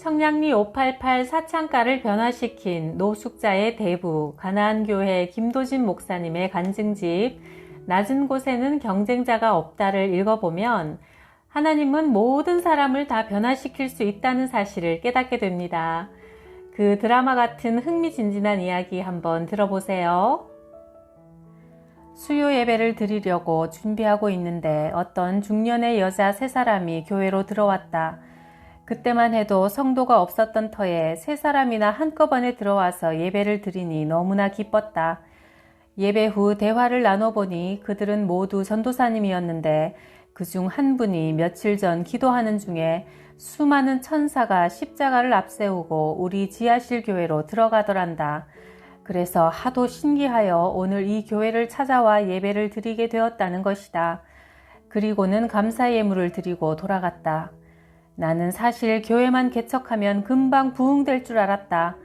청량리 588 사창가를 변화시킨 노숙자의 대부 가나안교회 김도진 목사님의 간증집 낮은 곳에는 경쟁자가 없다를 읽어보면 하나님은 모든 사람을 다 변화시킬 수 있다는 사실을 깨닫게 됩니다. 그 드라마 같은 흥미진진한 이야기 한번 들어보세요. 수요 예배를 드리려고 준비하고 있는데 어떤 중년의 여자 세 사람이 교회로 들어왔다. 그때만 해도 성도가 없었던 터에 세 사람이나 한꺼번에 들어와서 예배를 드리니 너무나 기뻤다. 예배 후 대화를 나눠보니 그들은 모두 전도사님이었는데 그 중 한 분이 며칠 전 기도하는 중에 수많은 천사가 십자가를 앞세우고 우리 지하실 교회로 들어가더란다. 그래서 하도 신기하여 오늘 이 교회를 찾아와 예배를 드리게 되었다는 것이다. 그리고는 감사 예물을 드리고 돌아갔다. 나는 사실 교회만 개척하면 금방 부흥될 줄 알았다.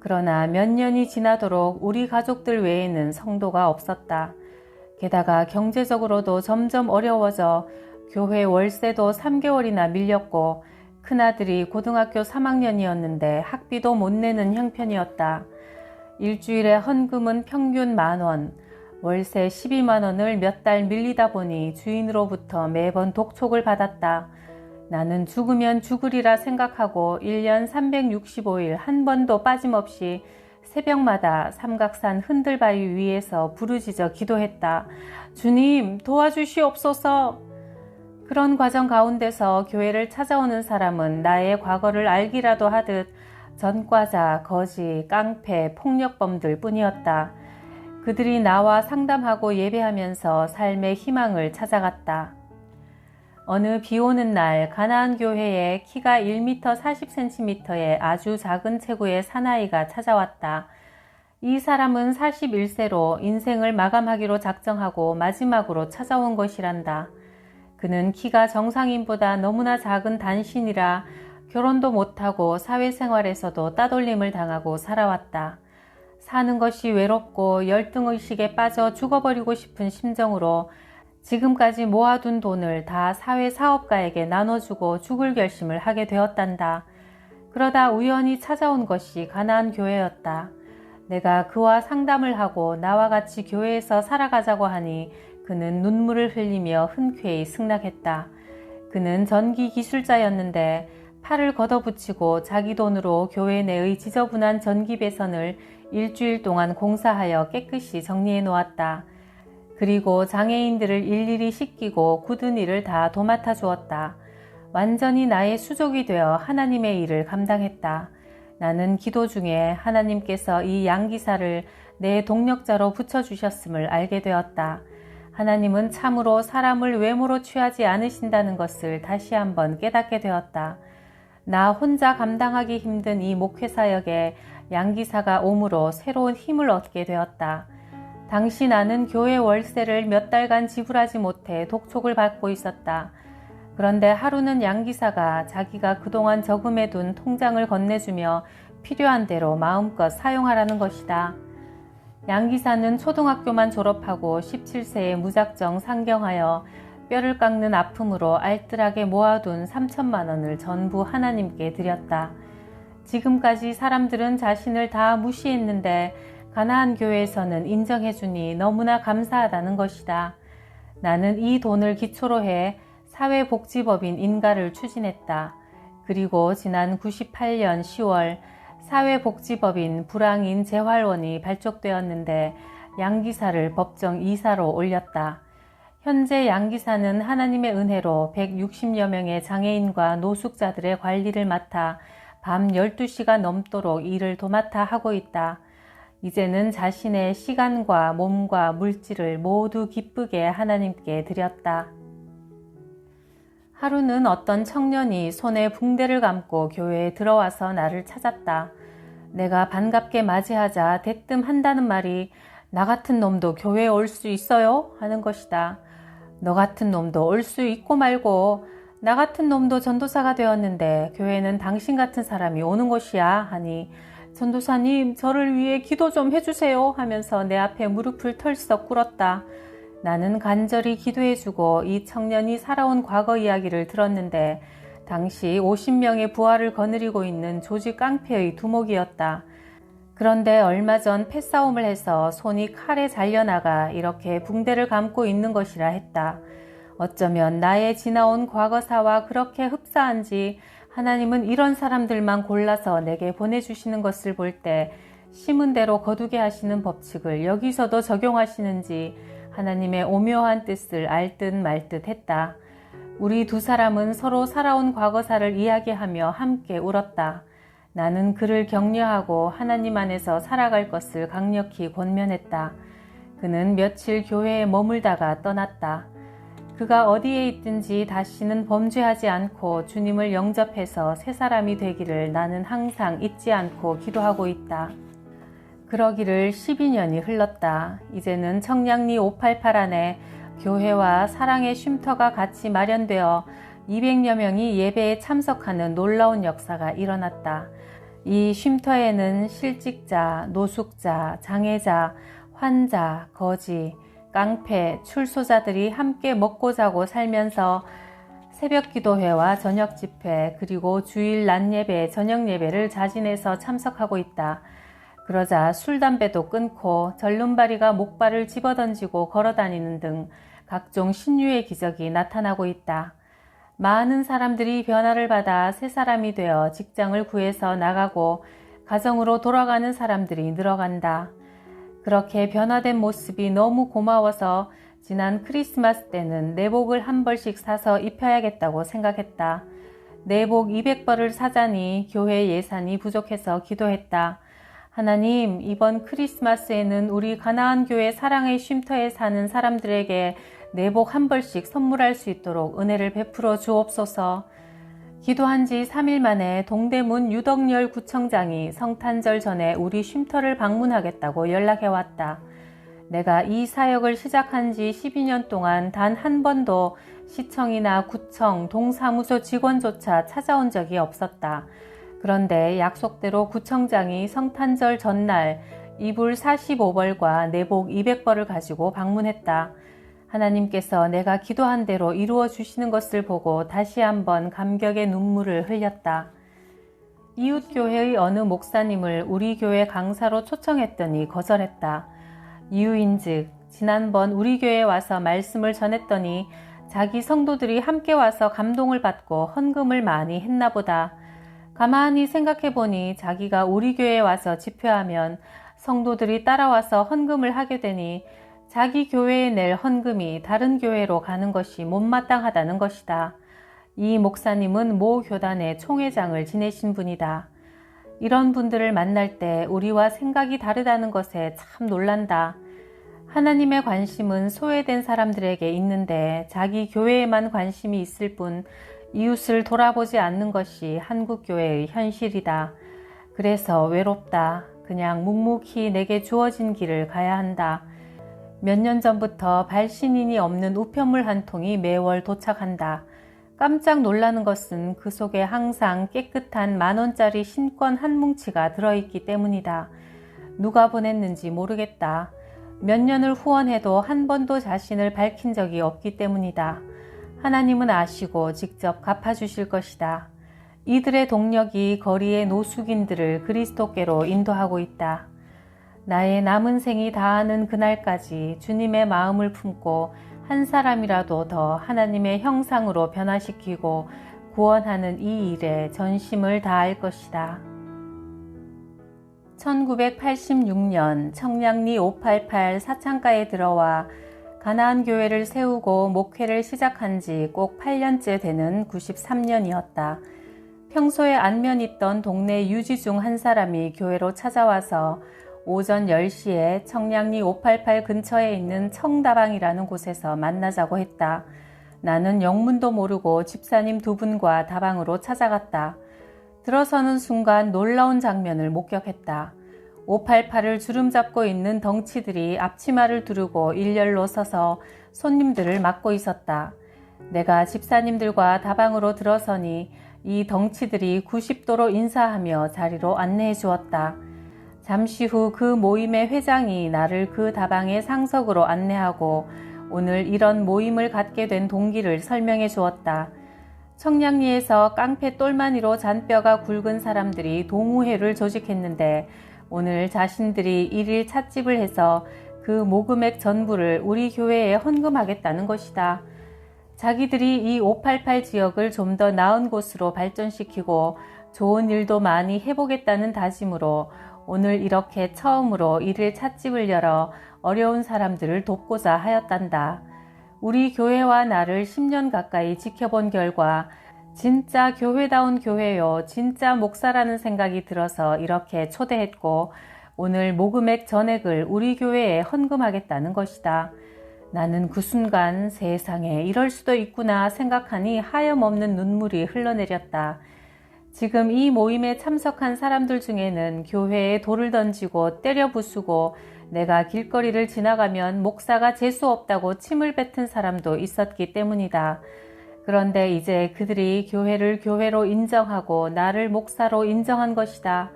그러나 몇 년이 지나도록 우리 가족들 외에는 성도가 없었다. 게다가 경제적으로도 점점 어려워져 교회 월세도 3개월이나 밀렸고 큰아들이 고등학교 3학년이었는데 학비도 못 내는 형편이었다. 일주일에 헌금은 평균 만 원, 월세 12만 원을 몇 달 밀리다 보니 주인으로부터 매번 독촉을 받았다. 나는 죽으면 죽으리라 생각하고 1년 365일 한 번도 빠짐없이 새벽마다 삼각산 흔들바위 위에서 부르짖어 기도했다. 주님, 도와주시옵소서. 그런 과정 가운데서 교회를 찾아오는 사람은 나의 과거를 알기라도 하듯 전과자, 거지, 깡패, 폭력범들 뿐이었다. 그들이 나와 상담하고 예배하면서 삶의 희망을 찾아갔다. 어느 비 오는 날 가나안 교회에 키가 1m 40cm의 아주 작은 체구의 사나이가 찾아왔다. 이 사람은 41세로 인생을 마감하기로 작정하고 마지막으로 찾아온 것이란다. 그는 키가 정상인보다 너무나 작은 단신이라 결혼도 못하고 사회생활에서도 따돌림을 당하고 살아왔다. 사는 것이 외롭고 열등의식에 빠져 죽어버리고 싶은 심정으로 지금까지 모아둔 돈을 다 사회 사업가에게 나눠주고 죽을 결심을 하게 되었단다. 그러다 우연히 찾아온 것이 가나안 교회였다. 내가 그와 상담을 하고 나와 같이 교회에서 살아가자고 하니 그는 눈물을 흘리며 흔쾌히 승낙했다. 그는 전기 기술자였는데 팔을 걷어붙이고 자기 돈으로 교회 내의 지저분한 전기 배선을 일주일 동안 공사하여 깨끗이 정리해 놓았다. 그리고 장애인들을 일일이 씻기고 굳은 일을 다 도맡아 주었다. 완전히 나의 수족이 되어 하나님의 일을 감당했다. 나는 기도 중에 하나님께서 이 양기사를 내 동력자로 붙여주셨음을 알게 되었다. 하나님은 참으로 사람을 외모로 취하지 않으신다는 것을 다시 한번 깨닫게 되었다. 나 혼자 감당하기 힘든 이 목회사역에 양기사가 옴으로 새로운 힘을 얻게 되었다. 당시 나는 교회 월세를 몇 달간 지불하지 못해 독촉을 받고 있었다. 그런데 하루는 양기사가 자기가 그동안 저금해 둔 통장을 건네주며 필요한 대로 마음껏 사용하라는 것이다. 양기사는 초등학교만 졸업하고 17세에 무작정 상경하여 뼈를 깎는 아픔으로 알뜰하게 모아둔 3천만 원을 전부 하나님께 드렸다. 지금까지 사람들은 자신을 다 무시했는데 가나안 교회에서는 인정해 주니 너무나 감사하다는 것이다. 나는 이 돈을 기초로 해 사회복지법인 인가를 추진했다. 그리고 지난 98년 10월 사회복지법인 불황인 재활원이 발족되었는데 양기사를 법정 이사로 올렸다. 현재 양기사는 하나님의 은혜로 160여 명의 장애인과 노숙자들의 관리를 맡아 밤 12시가 넘도록 일을 도맡아 하고 있다. 이제는 자신의 시간과 몸과 물질을 모두 기쁘게 하나님께 드렸다. 하루는 어떤 청년이 손에 붕대를 감고 교회에 들어와서 나를 찾았다. 내가 반갑게 맞이하자 대뜸 한다는 말이 나 같은 놈도 교회에 올 수 있어요? 하는 것이다. 너 같은 놈도 올 수 있고 말고 나 같은 놈도 전도사가 되었는데 교회는 당신 같은 사람이 오는 곳이야 하니 전도사님, 저를 위해 기도 좀 해주세요 하면서 내 앞에 무릎을 털썩 꿇었다. 나는 간절히 기도해주고 이 청년이 살아온 과거 이야기를 들었는데 당시 50명의 부하를 거느리고 있는 조지 깡패의 두목이었다. 그런데 얼마 전 패싸움을 해서 손이 칼에 잘려나가 이렇게 붕대를 감고 있는 것이라 했다. 어쩌면 나의 지나온 과거사와 그렇게 흡사한지 하나님은 이런 사람들만 골라서 내게 보내주시는 것을 볼 때 심은 대로 거두게 하시는 법칙을 여기서도 적용하시는지 하나님의 오묘한 뜻을 알듯 말듯 했다. 우리 두 사람은 서로 살아온 과거사를 이야기하며 함께 울었다. 나는 그를 격려하고 하나님 안에서 살아갈 것을 강력히 권면했다. 그는 며칠 교회에 머물다가 떠났다. 그가 어디에 있든지 다시는 범죄하지 않고 주님을 영접해서 새 사람이 되기를 나는 항상 잊지 않고 기도하고 있다. 그러기를 12년이 흘렀다. 이제는 청량리 588 안에 교회와 사랑의 쉼터가 같이 마련되어 200여 명이 예배에 참석하는 놀라운 역사가 일어났다. 이 쉼터에는 실직자, 노숙자, 장애자, 환자, 거지, 깡패, 출소자들이 함께 먹고 자고 살면서 새벽 기도회와 저녁 집회, 그리고 주일 낮 예배, 저녁 예배를 자진해서 참석하고 있다. 그러자 술, 담배도 끊고 절름발이가 목발을 집어던지고 걸어 다니는 등 각종 신유의 기적이 나타나고 있다. 많은 사람들이 변화를 받아 새 사람이 되어 직장을 구해서 나가고 가정으로 돌아가는 사람들이 늘어간다. 그렇게 변화된 모습이 너무 고마워서 지난 크리스마스 때는 내복을 한 벌씩 사서 입혀야겠다고 생각했다. 내복 200벌을 사자니 교회 예산이 부족해서 기도했다. 하나님, 이번 크리스마스에는 우리 가나안 교회 사랑의 쉼터에 사는 사람들에게 내복 한 벌씩 선물할 수 있도록 은혜를 베풀어 주옵소서. 기도한 지 3일 만에 동대문 유덕열 구청장이 성탄절 전에 우리 쉼터를 방문하겠다고 연락해 왔다. 내가 이 사역을 시작한 지 12년 동안 단 한 번도 시청이나 구청, 동사무소 직원조차 찾아온 적이 없었다. 그런데 약속대로 구청장이 성탄절 전날 이불 45벌과 내복 200벌을 가지고 방문했다. 하나님께서 내가 기도한 대로 이루어 주시는 것을 보고 다시 한번 감격의 눈물을 흘렸다. 이웃교회의 어느 목사님을 우리 교회 강사로 초청했더니 거절했다. 이유인 즉 지난번 우리 교회에 와서 말씀을 전했더니 자기 성도들이 함께 와서 감동을 받고 헌금을 많이 했나 보다. 가만히 생각해 보니 자기가 우리 교회에 와서 집회하면 성도들이 따라와서 헌금을 하게 되니 자기 교회에 낼 헌금이 다른 교회로 가는 것이 못마땅하다는 것이다. 이 목사님은 모 교단의 총회장을 지내신 분이다. 이런 분들을 만날 때 우리와 생각이 다르다는 것에 참 놀란다. 하나님의 관심은 소외된 사람들에게 있는데 자기 교회에만 관심이 있을 뿐 이웃을 돌아보지 않는 것이 한국 교회의 현실이다. 그래서 외롭다. 그냥 묵묵히 내게 주어진 길을 가야 한다. 몇 년 전부터 발신인이 없는 우편물 한 통이 매월 도착한다. 깜짝 놀라는 것은 그 속에 항상 깨끗한 만원짜리 신권 한 뭉치가 들어있기 때문이다. 누가 보냈는지 모르겠다. 몇 년을 후원해도 한 번도 자신을 밝힌 적이 없기 때문이다. 하나님은 아시고 직접 갚아주실 것이다. 이들의 동력이 거리의 노숙인들을 그리스도께로 인도하고 있다. 나의 남은 생이 다하는 그날까지 주님의 마음을 품고 한 사람이라도 더 하나님의 형상으로 변화시키고 구원하는 이 일에 전심을 다할 것이다. 1986년 청량리 588 사창가에 들어와 가나안 교회를 세우고 목회를 시작한 지 꼭 8년째 되는 93년이었다. 평소에 안면 있던 동네 유지 중 한 사람이 교회로 찾아와서 오전 10시에 청량리 588 근처에 있는 청다방이라는 곳에서 만나자고 했다. 나는 영문도 모르고 집사님 두 분과 다방으로 찾아갔다. 들어서는 순간 놀라운 장면을 목격했다. 588을 주름 잡고 있는 덩치들이 앞치마를 두르고 일렬로 서서 손님들을 맞고 있었다. 내가 집사님들과 다방으로 들어서니 이 덩치들이 90도로 인사하며 자리로 안내해 주었다. 잠시 후 그 모임의 회장이 나를 그 다방의 상석으로 안내하고 오늘 이런 모임을 갖게 된 동기를 설명해 주었다. 청량리에서 깡패 똘마니로 잔뼈가 굵은 사람들이 동우회를 조직했는데 오늘 자신들이 일일 찻집을 해서 그 모금액 전부를 우리 교회에 헌금하겠다는 것이다. 자기들이 이 588 지역을 좀 더 나은 곳으로 발전시키고 좋은 일도 많이 해보겠다는 다짐으로 오늘 이렇게 처음으로 일일 찻집을 열어 어려운 사람들을 돕고자 하였단다. 우리 교회와 나를 10년 가까이 지켜본 결과 진짜 교회다운 교회요, 진짜 목사라는 생각이 들어서 이렇게 초대했고 오늘 모금액 전액을 우리 교회에 헌금하겠다는 것이다. 나는 그 순간 세상에 이럴 수도 있구나 생각하니 하염없는 눈물이 흘러내렸다. 지금 이 모임에 참석한 사람들 중에는 교회에 돌을 던지고 때려 부수고 내가 길거리를 지나가면 목사가 재수 없다고 침을 뱉은 사람도 있었기 때문이다. 그런데 이제 그들이 교회를 교회로 인정하고 나를 목사로 인정한 것이다.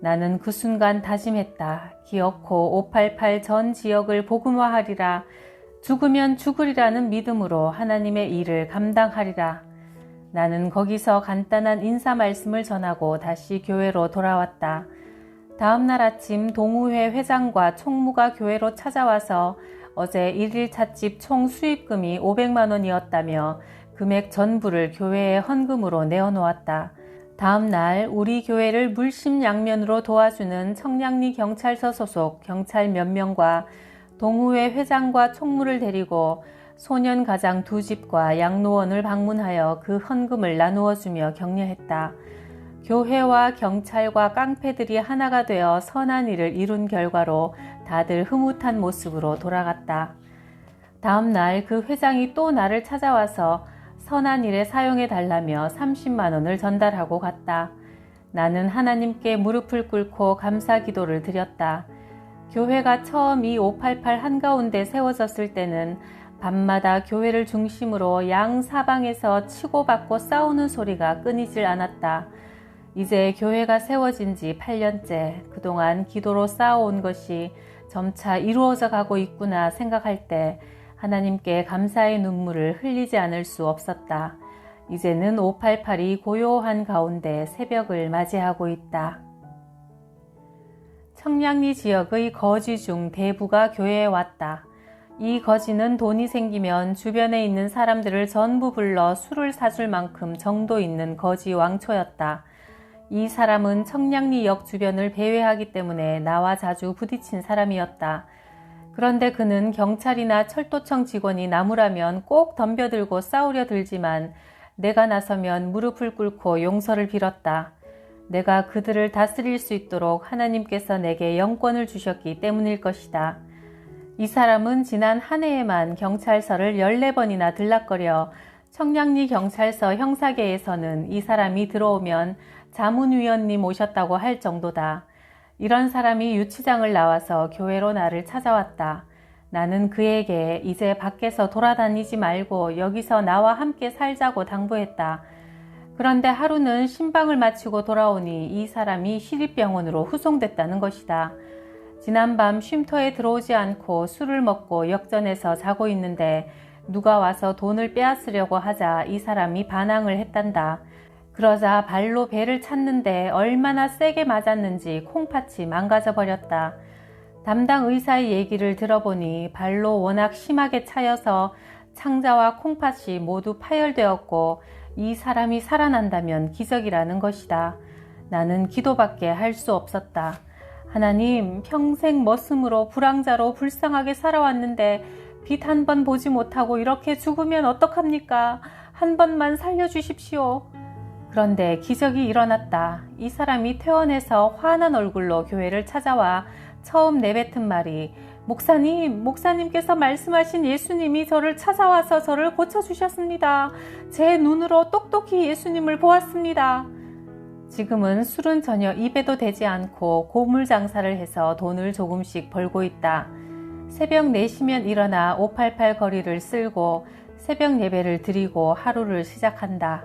나는 그 순간 다짐했다. 기어코 588 전 지역을 복음화하리라. 죽으면 죽으리라는 믿음으로 하나님의 일을 감당하리라. 나는 거기서 간단한 인사 말씀을 전하고 다시 교회로 돌아왔다. 다음날 아침 동우회 회장과 총무가 교회로 찾아와서 어제 일일 찻집 총 수입금이 500만 원이었다며 금액 전부를 교회에 헌금으로 내어놓았다. 다음 날 우리 교회를 물심양면으로 도와주는 청량리 경찰서 소속 경찰 몇 명과 동우회 회장과 총무를 데리고 소년 가장 두 집과 양로원을 방문하여 그 헌금을 나누어 주며 격려했다. 교회와 경찰과 깡패들이 하나가 되어 선한 일을 이룬 결과로 다들 흐뭇한 모습으로 돌아갔다. 다음 날 그 회장이 또 나를 찾아와서 선한 일에 사용해 달라며 30만 원을 전달하고 갔다. 나는 하나님께 무릎을 꿇고 감사 기도를 드렸다. 교회가 처음 이 588 한가운데 세워졌을 때는 밤마다 교회를 중심으로 양 사방에서 치고받고 싸우는 소리가 끊이질 않았다. 이제 교회가 세워진 지 8년째 그동안 기도로 쌓아온 것이 점차 이루어져 가고 있구나 생각할 때 하나님께 감사의 눈물을 흘리지 않을 수 없었다. 이제는 588이 고요한 가운데 새벽을 맞이하고 있다. 청량리 지역의 거지 중 대부가 교회에 왔다. 이 거지는 돈이 생기면 주변에 있는 사람들을 전부 불러 술을 사줄 만큼 정도 있는 거지 왕초였다. 이 사람은 청량리역 주변을 배회하기 때문에 나와 자주 부딪힌 사람이었다. 그런데 그는 경찰이나 철도청 직원이 나무라면 꼭 덤벼들고 싸우려 들지만 내가 나서면 무릎을 꿇고 용서를 빌었다. 내가 그들을 다스릴 수 있도록 하나님께서 내게 영권을 주셨기 때문일 것이다. 이 사람은 지난 한 해에만 경찰서를 14번이나 들락거려 청량리 경찰서 형사계에서는 이 사람이 들어오면 자문위원님 오셨다고 할 정도다. 이런 사람이 유치장을 나와서 교회로 나를 찾아왔다. 나는 그에게 이제 밖에서 돌아다니지 말고 여기서 나와 함께 살자고 당부했다. 그런데 하루는 신방을 마치고 돌아오니 이 사람이 시립병원으로 후송됐다는 것이다. 지난밤 쉼터에 들어오지 않고 술을 먹고 역전해서 자고 있는데 누가 와서 돈을 빼앗으려고 하자 이 사람이 반항을 했단다. 그러자 발로 배를 찼는데 얼마나 세게 맞았는지 콩팥이 망가져 버렸다. 담당 의사의 얘기를 들어보니 발로 워낙 심하게 차여서 창자와 콩팥이 모두 파열되었고 이 사람이 살아난다면 기적이라는 것이다. 나는 기도밖에 할 수 없었다. 하나님, 평생 머슴으로 불황자로 불쌍하게 살아왔는데 빛 한 번 보지 못하고 이렇게 죽으면 어떡합니까? 한 번만 살려주십시오. 그런데 기적이 일어났다. 이 사람이 퇴원해서 화난 얼굴로 교회를 찾아와 처음 내뱉은 말이 목사님, 목사님께서 말씀하신 예수님이 저를 찾아와서 저를 고쳐주셨습니다. 제 눈으로 똑똑히 예수님을 보았습니다. 지금은 술은 전혀 입에도 대지 않고 고물 장사를 해서 돈을 조금씩 벌고 있다. 새벽 4시면 일어나 588 거리를 쓸고 새벽 예배를 드리고 하루를 시작한다.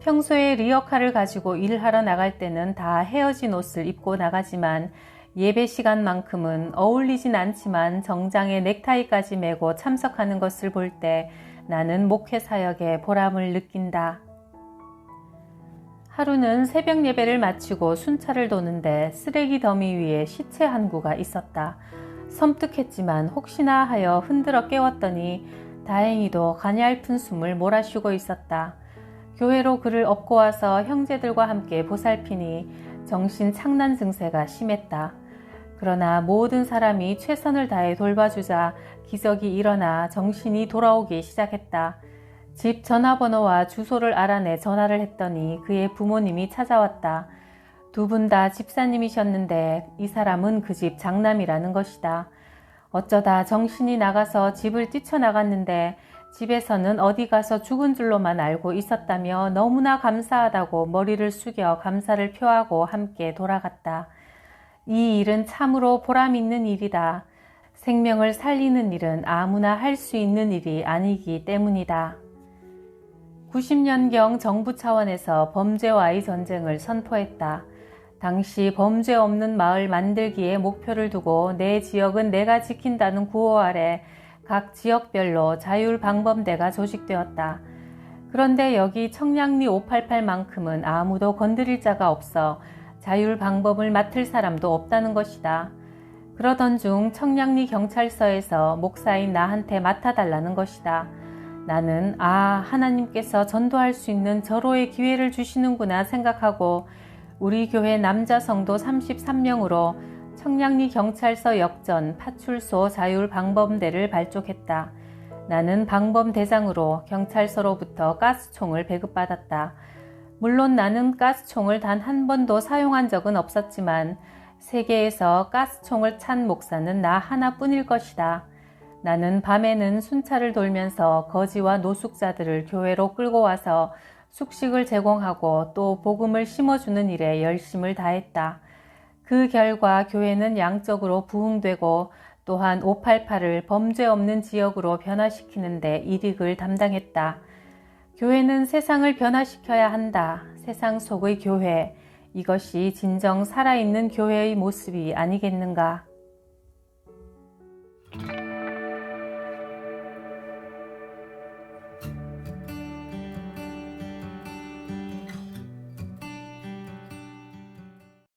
평소에 리어카를 가지고 일하러 나갈 때는 다 헤어진 옷을 입고 나가지만 예배 시간만큼은 어울리진 않지만 정장에 넥타이까지 메고 참석하는 것을 볼 때 나는 목회 사역에 보람을 느낀다. 하루는 새벽 예배를 마치고 순찰을 도는데 쓰레기 더미 위에 시체 한 구가 있었다. 섬뜩했지만 혹시나 하여 흔들어 깨웠더니 다행히도 가냘픈 숨을 몰아쉬고 있었다. 교회로 그를 업고 와서 형제들과 함께 보살피니 정신 착란 증세가 심했다. 그러나 모든 사람이 최선을 다해 돌봐주자 기적이 일어나 정신이 돌아오기 시작했다. 집 전화번호와 주소를 알아내 전화를 했더니 그의 부모님이 찾아왔다. 두 분 다 집사님이셨는데 이 사람은 그 집 장남이라는 것이다. 어쩌다 정신이 나가서 집을 뛰쳐나갔는데 집에서는 어디 가서 죽은 줄로만 알고 있었다며 너무나 감사하다고 머리를 숙여 감사를 표하고 함께 돌아갔다. 이 일은 참으로 보람 있는 일이다. 생명을 살리는 일은 아무나 할 수 있는 일이 아니기 때문이다. 90년경 정부 차원에서 범죄와의 전쟁을 선포했다. 당시 범죄 없는 마을 만들기에 목표를 두고 내 지역은 내가 지킨다는 구호 아래 각 지역별로 자율방범대가 조직되었다. 그런데 여기 청량리 588만큼은 아무도 건드릴 자가 없어 자율방범을 맡을 사람도 없다는 것이다. 그러던 중 청량리 경찰서에서 목사인 나한테 맡아달라는 것이다. 나는 아, 하나님께서 전도할 수 있는 절호의 기회를 주시는구나 생각하고 우리 교회 남자 성도 33명으로 청량리 경찰서 역전 파출소 자율 방범대를 발족했다. 나는 방범대장으로 경찰서로부터 가스총을 배급받았다. 물론 나는 가스총을 단 한 번도 사용한 적은 없었지만 세계에서 가스총을 찬 목사는 나 하나뿐일 것이다. 나는 밤에는 순찰을 돌면서 거지와 노숙자들을 교회로 끌고 와서 숙식을 제공하고 또 복음을 심어주는 일에 열심을 다했다. 그 결과 교회는 양적으로 부흥되고 또한 588을 범죄 없는 지역으로 변화시키는데 일익을 담당했다. 교회는 세상을 변화시켜야 한다. 세상 속의 교회. 이것이 진정 살아있는 교회의 모습이 아니겠는가.